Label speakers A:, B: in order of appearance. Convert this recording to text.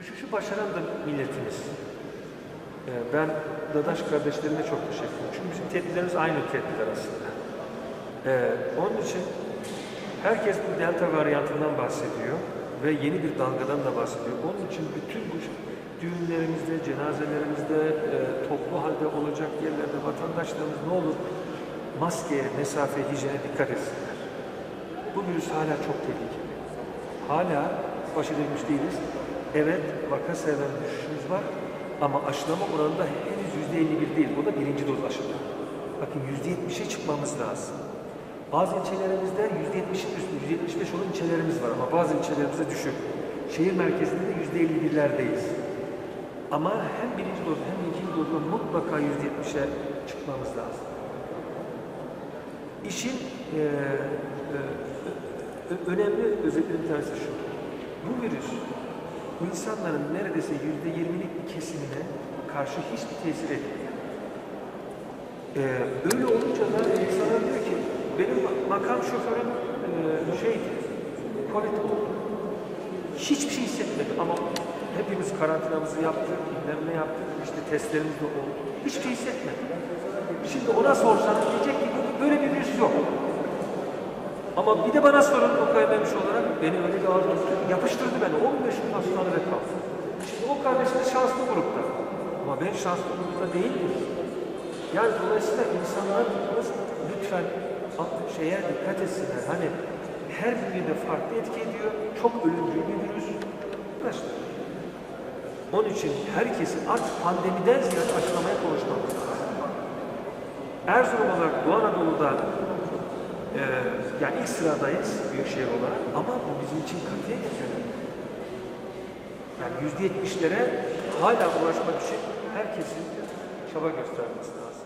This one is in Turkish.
A: uçuşu başaran da milletimiz. Ee, Ben Dadaş kardeşlerime çok teşekkür ederim. Çünkü bizim tedbirlerimiz aynı tedbirler aslında. Ee, onun için herkes bu delta varyantından bahsediyor ve yeni bir dalgadan da bahsediyor. Onun için bütün bu düğünlerimizde, cenazelerimizde, e, toplu halde olacak yerlerde vatandaşlarımız ne olur maskeye, mesafe, hijyene dikkat etsinler. Bu virüs hala çok tehlikeli. Hala baş edilmiş değiliz. Evet, vaka sayılarında düşüşümüz var ama aşılama oranında henüz yüzde 51 değil. Bu da birinci doz aşılama. Bakın yüzde 70'e çıkmamız lazım. Bazı ilçelerimizde yüzde 70'in üstü, yüzde 75 olan ilçelerimiz var ama bazı ilçelerimizde düşük. Şehir merkezinde de yüzde 51'lerdeyiz. Ama hem birinci doz hem ikinci dozda mutlaka yüzde 70'e çıkmamız lazım. İşin eee, ö- önemli bir tanesi şu. Bu virüs bu insanların neredeyse yüzde yirmilik bir kesimine karşı hiçbir tesir etmiyor. Eee, öyle olunca da insanlar diyor ki benim ma- makam şoförüm eee şeydi, Covid oldu. Hiçbir şey hissetmedim ama hepimiz karantinamızı yaptık, ne yaptık, işte testlerimiz de oldu. Hiçbir şey hissetmedim. Şimdi ona sorsanız diyecek ki "Bu- böyle bir virüs yok. Ama bir de bana sorun o olarak beni öyle bir ağır yapıştırdı beni. 15 gün hastanede kaldım. Şimdi şanslı grupta. Ama ben şanslı grupta değildim. Yani dolayısıyla insanlarımız lütfen şeye dikkat etsinler. Hani her birine farklı etki ediyor. Çok ölümcül bir virüs. Arkadaşlar. Onun için herkesin artık pandemiden ziyade aşılamaya konuşmamız lazım. Erzurum olarak Doğu Anadolu'da e, yani ilk sıradayız büyükşehir olarak ama bu bizim için katiyen yeterli. Yani yüzde yetmişlere hala ulaşmak için herkesin çaba göstermesi lazım.